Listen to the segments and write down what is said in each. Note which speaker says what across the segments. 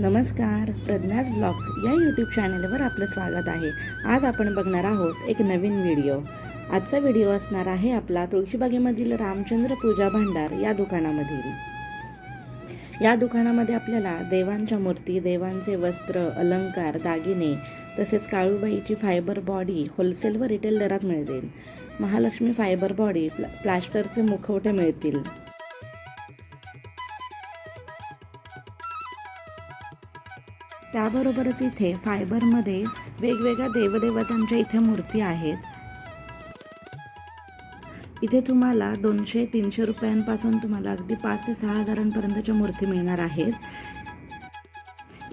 Speaker 1: नमस्कार. प्रज्ञाज ब्लॉग्स या यूट्यूब चॅनलवर आपलं स्वागत आहे. आज आपण बघणार आहोत एक नवीन व्हिडिओ आजचा व्हिडिओ असणार आहे आपला तुळशीबागेमधील रामचंद्र पूजा भांडार या दुकानामधील. या दुकानामध्ये आपल्याला देवांच्या मूर्ती देवांचे वस्त्र अलंकार दागिने तसेच काळूबाईची फायबर बॉडी होलसेल व रिटेल दरात मिळतील. महालक्ष्मी फायबर बॉडी प्ला प्लास्टरचे मुखवटे मिळतील. त्याबरोबरच इथे फायबरमध्ये वेगवेगळ्या देवदेवतांच्या इथे मूर्ती आहेत. इथे तुम्हाला दोनशे तीनशे रुपयांपासून तुम्हाला अगदी पाच ते सहा हजारांपर्यंतच्या मूर्ती मिळणार आहेत.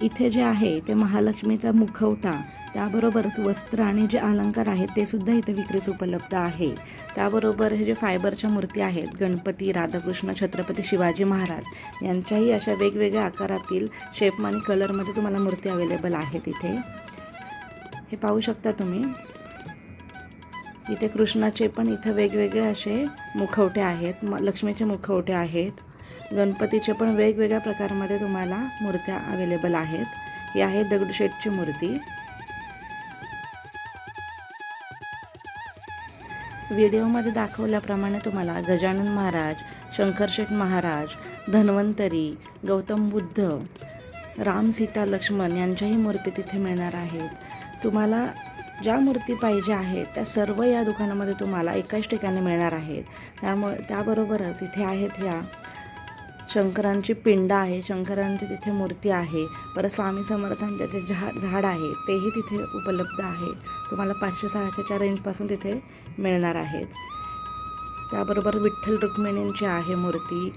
Speaker 1: इथे जे आहे ते महालक्ष्मीचा मुखवटा त्याबरोबरच वस्त्र आणि जे अलंकार आहेत ते सुद्धा इथे विक्रीस उपलब्ध आहे. त्याबरोबर हे जे फायबरच्या मूर्ती आहेत गणपती राधाकृष्ण छत्रपती शिवाजी महाराज यांच्याही अशा वेगवेगळ्या आकारातील शेप आणि कलरमध्ये तुम्हाला मूर्ती अवेलेबल आहेत इथे. हे पाहू शकता तुम्ही. इथे कृष्णाचे पण इथं वेगवेगळे असे मुखवटे आहेत म लक्ष्मीचे मुखवटे आहेत. गणपतीचे पण वेगवेगळ्या प्रकारमध्ये तुम्हाला मूर्त्या अवेलेबल आहेत. ही आहे दगडूशेठची मूर्ती. व्हिडिओमध्ये दाखवल्याप्रमाणे तुम्हाला गजानन महाराज शंकरशेठ महाराज धन्वंतरी गौतम बुद्ध राम सीता लक्ष्मण यांच्याही मूर्ती तिथे मिळणार आहेत. तुम्हाला ज्या मूर्ती पाहिजे आहेत त्या सर्व या दुकानामध्ये तुम्हाला एकाच ठिकाणी मिळणार आहेत. त्यामुळे त्याबरोबरच इथे आहेत ह्या शंकरांची पिंड आहे शंकरांची तिथे मूर्ती आहे परत स्वामी समर्थांचे जे झा झाड आहे तेही तिथे उपलब्ध आहे. तुम्हाला पाचशे सहाशेच्या रेंजपासून तिथे मिळणार आहेत. त्याबरोबर विठ्ठल रुक्मिणींची आहे मूर्ती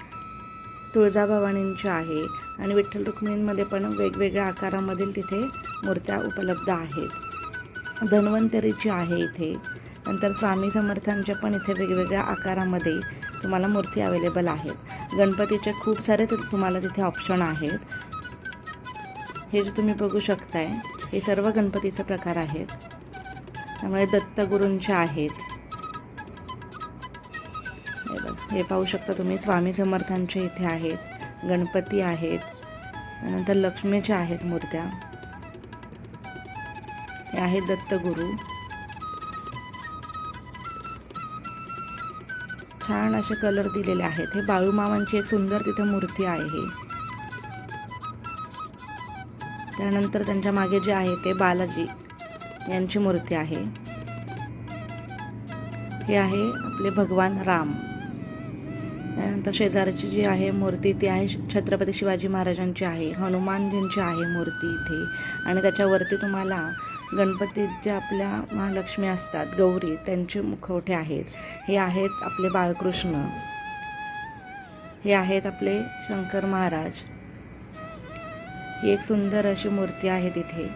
Speaker 1: तुळजाभवानींची आहे आणि विठ्ठल रुक्मिणींमध्ये पण वेगवेगळ्या आकारामधील तिथे मूर्त्या उपलब्ध आहेत. धन्वंतरीची आहे इथे. नंतर स्वामी समर्थांच्या पण इथे वेगवेगळ्या आकारामध्ये तुम्हाला मूर्ती अवेलेबल आहेत. गणपतीचे खूप सारे तुम्हाला तिथे ऑप्शन आहेत. हे जे तुम्ही बघू शकताय हे सर्व गणपतीचे प्रकार आहेत. त्यामुळे दत्तगुरूंचे आहेत. हे पाहू शकता तुम्ही स्वामी समर्थांचे इथे आहेत गणपती आहेत त्यानंतर लक्ष्मीच्या आहेत मूर्त्या. हे आहेत दत्तगुरू छान असे कलर दिलेले आहेत. हे बाळूमामांची एक सुंदर तिथे मूर्ती आहे त्यानंतर त्यांच्या मागे जे आहे ते बालाजी यांची मूर्ती आहे. हे आहे आपले भगवान राम. त्यानंतर शेजारची जी आहे मूर्ती ती आहे छत्रपती शिवाजी महाराजांची आहे. हनुमानजींची आहे मूर्ती इथे. आणि त्याच्यावरती तुम्हाला गणपतीत ज्या आपल्या महालक्ष्मी असतात गौरी त्यांचे मुखवटे आहेत. हे आहेत आपले बाळकृष्ण. हे आहेत आपले शंकर महाराज. ही एक सुंदर अशी मूर्ती आहे तिथे.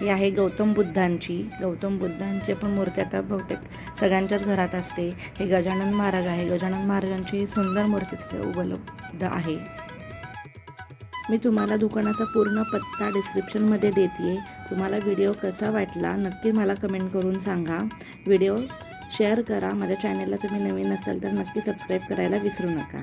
Speaker 1: ही आहे गौतम बुद्धांची. गौतम बुद्धांची पण मूर्ती आता बहुतेक सगळ्यांच्याच घरात असते. हे गजानन महाराज आहे. गजानन महाराजांची ही सुंदर मूर्ती तिथे उपलब्ध आहे. मी तुम्हाला दुकानाचा पूर्ण पत्ता डिस्क्रिप्शनमध्ये देते तुम्हाला व्हिडिओ कसा वाटला नक्की मला कमेंट करून सांगा. व्हिडिओ शेअर करा. माझ्या चॅनलला तुम्ही नवीन असाल तर नक्की सबस्क्राईब करायला विसरू नका.